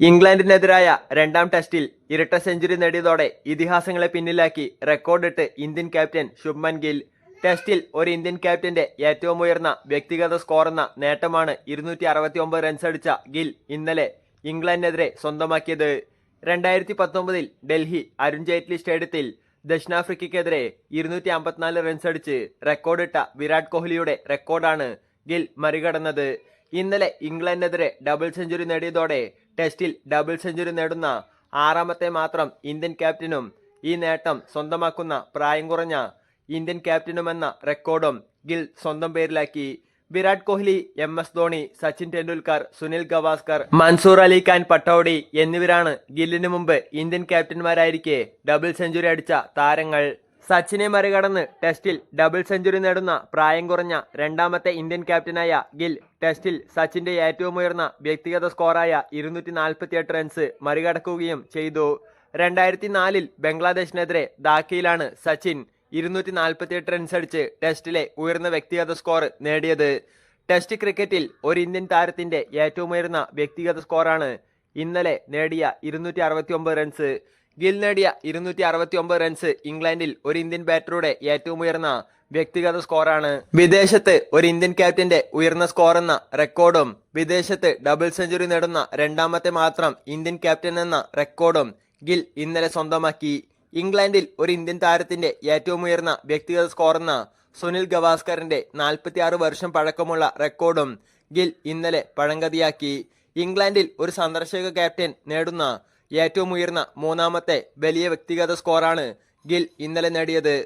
ഇംഗ്ലണ്ടിനെതിരായ രണ്ടാം ടെസ്റ്റിൽ ഇരട്ട സെഞ്ചുറി നേടിയതോടെ ഇതിഹാസങ്ങളെ പിന്നിലാക്കി റെക്കോർഡിട്ട് ഇന്ത്യൻ ക്യാപ്റ്റൻ ശുഭ്മൻ ഗിൽ. ടെസ്റ്റിൽ ഒരു ഇന്ത്യൻ ക്യാപ്റ്റന്റെ ഏറ്റവും ഉയർന്ന വ്യക്തിഗത സ്കോർ എന്ന നേട്ടമാണ് ഇരുന്നൂറ്റി അറുപത്തി ഒമ്പത് ഗിൽ ഇന്നലെ ഇംഗ്ലണ്ടിനെതിരെ സ്വന്തമാക്കിയത്. രണ്ടായിരത്തി പത്തൊമ്പതിൽ ഡൽഹി അരുൺ ജെയ്റ്റ്ലി സ്റ്റേഡിയത്തിൽ ദക്ഷിണാഫ്രിക്കയ്ക്കെതിരെ ഇരുന്നൂറ്റി അമ്പത്തിനാല് റൺസ് അടിച്ച് റെക്കോർഡിട്ട വിരാട് കോഹ്ലിയുടെ റെക്കോർഡാണ് ഗിൽ മറികടന്നത്. ഇന്നലെ ഇംഗ്ലണ്ടിനെതിരെ ഡബിൾ സെഞ്ചുറി നേടിയതോടെ ടെസ്റ്റിൽ ഡബിൾ സെഞ്ചുറി നേടുന്ന ആറാമത്തെ മാത്രം ഇന്ത്യൻ ക്യാപ്റ്റനും ഈ നേട്ടം സ്വന്തമാക്കുന്ന പ്രായം കുറഞ്ഞ ഇന്ത്യൻ ക്യാപ്റ്റനുമെന്ന റെക്കോർഡും ഗിൽ സ്വന്തം പേരിലാക്കി. വിരാട് കോഹ്ലി എം എസ് ധോണി സച്ചിൻ ടെണ്ടുൽക്കർ സുനിൽ ഗവാസ്കർ മൻസൂർ അലി ഖാൻ പട്ടോഡി എന്നിവരാണ് ഗില്ലിനു മുമ്പ് ഇന്ത്യൻ ക്യാപ്റ്റന്മാരായിരിക്കെ ഡബിൾ സെഞ്ചുറി അടിച്ച താരങ്ങൾ. സച്ചിനെ മറികടന്ന് ടെസ്റ്റിൽ ഡബിൾ സെഞ്ചുറി നേടുന്ന പ്രായം കുറഞ്ഞ രണ്ടാമത്തെ ഇന്ത്യൻ ക്യാപ്റ്റനായ ഗിൽ ടെസ്റ്റിൽ സച്ചിന്റെ ഏറ്റവും ഉയർന്ന വ്യക്തിഗത സ്കോറായ ഇരുന്നൂറ്റി നാൽപ്പത്തിയെട്ട് റൺസ് മറികടക്കുകയും ചെയ്തു. രണ്ടായിരത്തി നാലിൽ ബംഗ്ലാദേശിനെതിരെ ധാക്കയിലാണ് സച്ചിൻ ഇരുന്നൂറ്റി നാൽപ്പത്തിയെട്ട് റൺസ് അടിച്ച് ടെസ്റ്റിലെ ഉയർന്ന വ്യക്തിഗത സ്കോർ നേടിയത്. ടെസ്റ്റ് ക്രിക്കറ്റിൽ ഒരു ഇന്ത്യൻ താരത്തിന്റെ ഏറ്റവും ഉയർന്ന വ്യക്തിഗത സ്കോറാണ് ഇന്നലെ നേടിയ ഇരുന്നൂറ്റി റൺസ്. ഗിൽ നേടിയ ഇരുന്നൂറ്റി അറുപത്തി ഒമ്പത് റൺസ് ഇംഗ്ലണ്ടിൽ ഒരു ഇന്ത്യൻ ബാറ്ററുടെ ഏറ്റവും ഉയർന്ന വ്യക്തിഗത സ്കോറാണ്. വിദേശത്ത് ഒരു ഇന്ത്യൻ ക്യാപ്റ്റന്റെ ഉയർന്ന സ്കോർ എന്ന റെക്കോർഡും വിദേശത്ത് ഡബിൾ സെഞ്ചുറി നേടുന്ന രണ്ടാമത്തെ മാത്രം ഇന്ത്യൻ ക്യാപ്റ്റൻ എന്ന റെക്കോർഡും ഗിൽ ഇന്നലെ സ്വന്തമാക്കി. ഇംഗ്ലണ്ടിൽ ഒരു ഇന്ത്യൻ താരത്തിന്റെ ഏറ്റവും ഉയർന്ന വ്യക്തിഗത സ്കോർ എന്ന സുനിൽ ഗവാസ്കറിന്റെ നാൽപ്പത്തി ആറ് വർഷം പഴക്കമുള്ള റെക്കോർഡും ഗിൽ ഇന്നലെ പഴങ്കതിയാക്കി ഇംഗ്ലണ്ടിൽ ഒരു സന്ദർശക ക്യാപ്റ്റൻ നേടുന്ന ഏറ്റവും ഉയർന്ന മൂന്നാമത്തെ വലിയ വ്യക്തിഗത സ്കോറാണ് ഗിൽ ഇന്നലെ നേടിയത്.